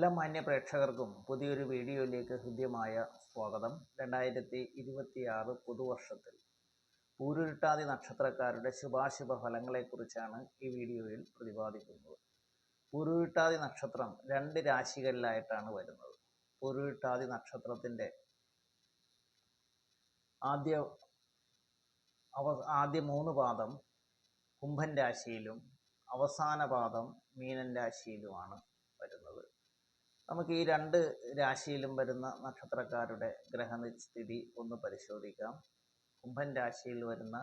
എല്ലാ മാന്യ പ്രേക്ഷകർക്കും പുതിയൊരു വീഡിയോയിലേക്ക് ഹൃദ്യമായ സ്വാഗതം. രണ്ടായിരത്തി ഇരുപത്തിയാറ് പുതുവർഷത്തിൽ പൂരുരുട്ടാതി നക്ഷത്രക്കാരുടെ ശുഭാശുഭ ഫലങ്ങളെക്കുറിച്ചാണ് ഈ വീഡിയോയിൽ പ്രതിപാദിക്കുന്നത്. പൂരുരുട്ടാതി നക്ഷത്രം രണ്ട് രാശികളിലായിട്ടാണ് വരുന്നത്. പൂരുരുട്ടാതി നക്ഷത്രത്തിന്റെ ആദ്യ അവ ആദ്യ മൂന്ന് പാദം കുംഭൻ രാശിയിലും അവസാന പാദം മീനൻ രാശിയിലുമാണ് വരുന്നത്. നമുക്ക് ഈ രണ്ട് രാശിയിലും വരുന്ന നക്ഷത്രക്കാരുടെ ഗ്രഹസ്ഥിതി ഒന്ന് പരിശോധിക്കാം. കുംഭൻ രാശിയിൽ വരുന്ന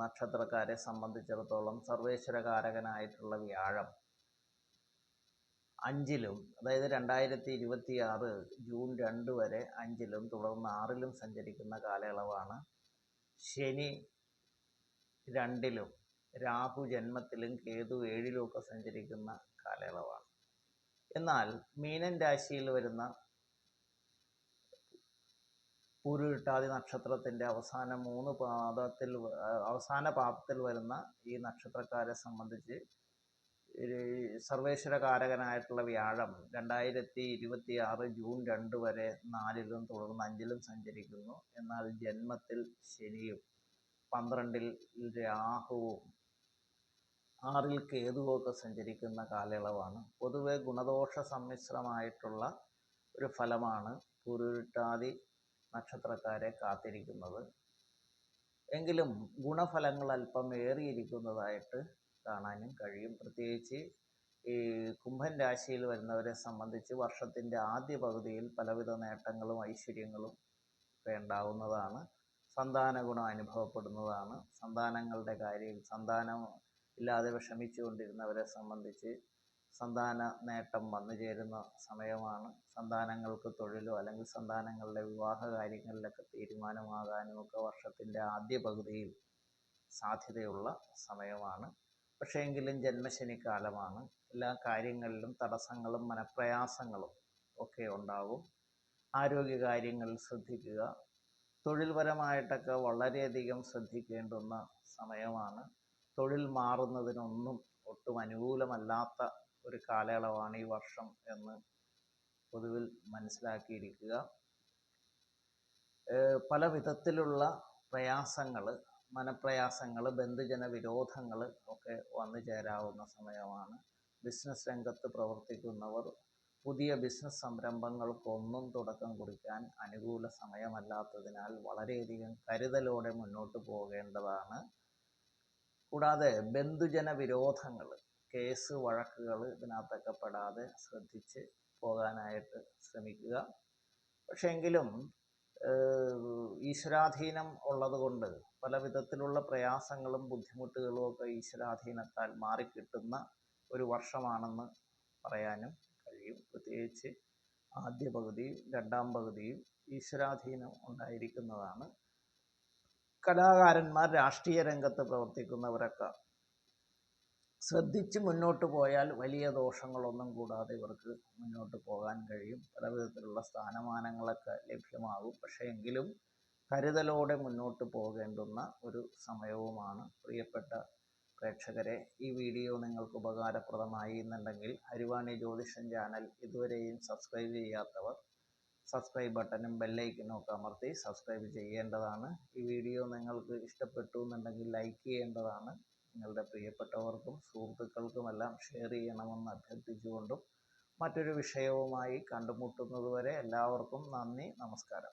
നക്ഷത്രക്കാരെ സംബന്ധിച്ചിടത്തോളം സർവേശ്വരകാരകനായിട്ടുള്ള വ്യാഴം അഞ്ചിലും അതായത് രണ്ടായിരത്തി ഇരുപത്തി ആറ് ജൂൺ രണ്ട് വരെ അഞ്ചിലും തുടർന്ന് ആറിലും സഞ്ചരിക്കുന്ന കാലയളവാണ്. ശനി രണ്ടിലും രാഹു ജന്മത്തിലും കേതു ഏഴിലും ഒക്കെ സഞ്ചരിക്കുന്ന കാലയളവാണ്. എന്നാൽ മീനൻ രാശിയിൽ വരുന്ന പൂരുരുട്ടാതി നക്ഷത്രത്തിന്റെ അവസാന മൂന്ന് പാദത്തിൽ അവസാന പാദത്തിൽ വരുന്ന ഈ നക്ഷത്രക്കാരെ സംബന്ധിച്ച് സർവേശ്വര സർവേശ്വരകാരകനായിട്ടുള്ള വ്യാഴം രണ്ടായിരത്തി ഇരുപത്തി ആറ് ജൂൺ രണ്ട് വരെ നാലിലും തുടർന്ന് അഞ്ചിലും സഞ്ചരിക്കുന്നു. എന്നാൽ ജന്മത്തിൽ ശനിയും പന്ത്രണ്ടിൽ രാഹുവും ആറിൽ കേതുവൊക്കെ സഞ്ചരിക്കുന്ന കാലയളവാണ്. പൊതുവെ ഗുണദോഷ സമ്മിശ്രമായിട്ടുള്ള ഒരു ഫലമാണ് പുരുരുട്ടാതി നക്ഷത്രക്കാരെ കാത്തിരിക്കുന്നത്. എങ്കിലും ഗുണഫലങ്ങൾ അല്പം ഏറിയിരിക്കുന്നതായിട്ട് കാണാനും കഴിയും. പ്രത്യേകിച്ച് ഈ കുംഭൻ രാശിയിൽ വരുന്നവരെ സംബന്ധിച്ച് വർഷത്തിന്റെ ആദ്യ പകുതിയിൽ പലവിധ നേട്ടങ്ങളും ഐശ്വര്യങ്ങളും ഒക്കെ ഉണ്ടാകുന്നതാണ് സന്താന ഗുണം അനുഭവപ്പെടുന്നതാണ്. സന്താനങ്ങളുടെ കാര്യം സന്താനം ഇല്ലാതെ വിഷമിച്ചുകൊണ്ടിരുന്നവരെ സംബന്ധിച്ച് സന്താന നേട്ടം വന്നു ചേരുന്ന സമയമാണ്. സന്താനങ്ങൾക്ക് തൊഴിലോ അല്ലെങ്കിൽ സന്താനങ്ങളുടെ വിവാഹ കാര്യങ്ങളിലൊക്കെ തീരുമാനമാകാനും ഒക്കെ വർഷത്തിന്റെ ആദ്യ പകുതിയിൽ സാധ്യതയുള്ള സമയമാണ്. പക്ഷേ എങ്കിലും ജന്മശനിക്കാലമാണ്. എല്ലാ കാര്യങ്ങളിലും തടസ്സങ്ങളും മനപ്രയാസങ്ങളും ഒക്കെ ഉണ്ടാകും ആരോഗ്യകാര്യങ്ങളിൽ ശ്രദ്ധിക്കുക. തൊഴിൽപരമായിട്ടൊക്കെ വളരെയധികം ശ്രദ്ധിക്കേണ്ടുന്ന സമയമാണ്. തൊഴിൽ മാറുന്നതിനൊന്നും ഒട്ടും അനുകൂലമല്ലാത്ത ഒരു കാലയളവാണ് ഈ വർഷം എന്ന് പൊതുവിൽ മനസ്സിലാക്കിയിരിക്കുക. പല വിധത്തിലുള്ള പ്രയാസങ്ങൾ മനപ്രയാസങ്ങൾ ബന്ധുജന വിരോധങ്ങൾ ഒക്കെ വന്നു ചേരാവുന്ന സമയമാണ്. ബിസിനസ് രംഗത്ത് പ്രവർത്തിക്കുന്നവർ പുതിയ ബിസിനസ് സംരംഭങ്ങൾക്കൊന്നും തുടക്കം കുറിക്കാൻ അനുകൂല സമയമല്ലാത്തതിനാൽ വളരെയധികം കരുതലോടെ മുന്നോട്ട് പോകേണ്ടതാണ്. കൂടാതെ ബന്ധുജന വിരോധങ്ങൾ കേസ് വഴക്കുകൾ ഇതിനകത്തൊക്കെ പെടാതെ ശ്രദ്ധിച്ച് പോകാനായിട്ട് ശ്രമിക്കുക. പക്ഷേങ്കിലും ഈശ്വരാധീനം ഉള്ളതുകൊണ്ട് പല വിധത്തിലുള്ള പ്രയാസങ്ങളും ബുദ്ധിമുട്ടുകളും ഒക്കെ ഈശ്വരാധീനത്താൽ മാറിക്കിട്ടുന്ന ഒരു വർഷമാണെന്ന് പറയാനും കഴിയും. പ്രത്യേകിച്ച് ആദ്യ പകുതിയും രണ്ടാം പകുതിയും ഈശ്വരാധീനം ഉണ്ടായിരിക്കുന്നതാണ്. കലാകാരന്മാർ രാഷ്ട്രീയ രംഗത്ത് പ്രവർത്തിക്കുന്നവരൊക്കെ ശ്രദ്ധിച്ച് മുന്നോട്ട് പോയാൽ വലിയ ദോഷങ്ങളൊന്നും കൂടാതെ ഇവർക്ക് മുന്നോട്ട് പോകാൻ കഴിയും. പല വിധത്തിലുള്ള സ്ഥാനമാനങ്ങളൊക്കെ ലഭ്യമാകും. പക്ഷേ എങ്കിലും കരുതലോടെ മുന്നോട്ട് പോകേണ്ടുന്ന ഒരു സമയവുമാണ്. പ്രിയപ്പെട്ട പ്രേക്ഷകരെ ഈ വീഡിയോ നിങ്ങൾക്ക് ഉപകാരപ്രദമായി എന്നുണ്ടെങ്കിൽ ഹരിവാണി ജ്യോതിഷൻ ചാനൽ ഇതുവരെയും സബ്സ്ക്രൈബ് ചെയ്യാത്തവർ സബ്സ്ക്രൈബ് ബട്ടണും ബെല്ലൈക്കനും ഒക്കെ അമർത്തി സബ്സ്ക്രൈബ് ചെയ്യേണ്ടതാണ്. ഈ വീഡിയോ നിങ്ങൾക്ക് ഇഷ്ടപ്പെട്ടു എന്നുണ്ടെങ്കിൽ ലൈക്ക് ചെയ്യേണ്ടതാണ്. നിങ്ങളുടെ പ്രിയപ്പെട്ടവർക്കും സുഹൃത്തുക്കൾക്കുമെല്ലാം ഷെയർ ചെയ്യണമെന്ന് അഭ്യർത്ഥിച്ചുകൊണ്ടും മറ്റൊരു വിഷയവുമായി കണ്ടുമുട്ടുന്നതുവരെ എല്ലാവർക്കും നന്ദി നമസ്കാരം.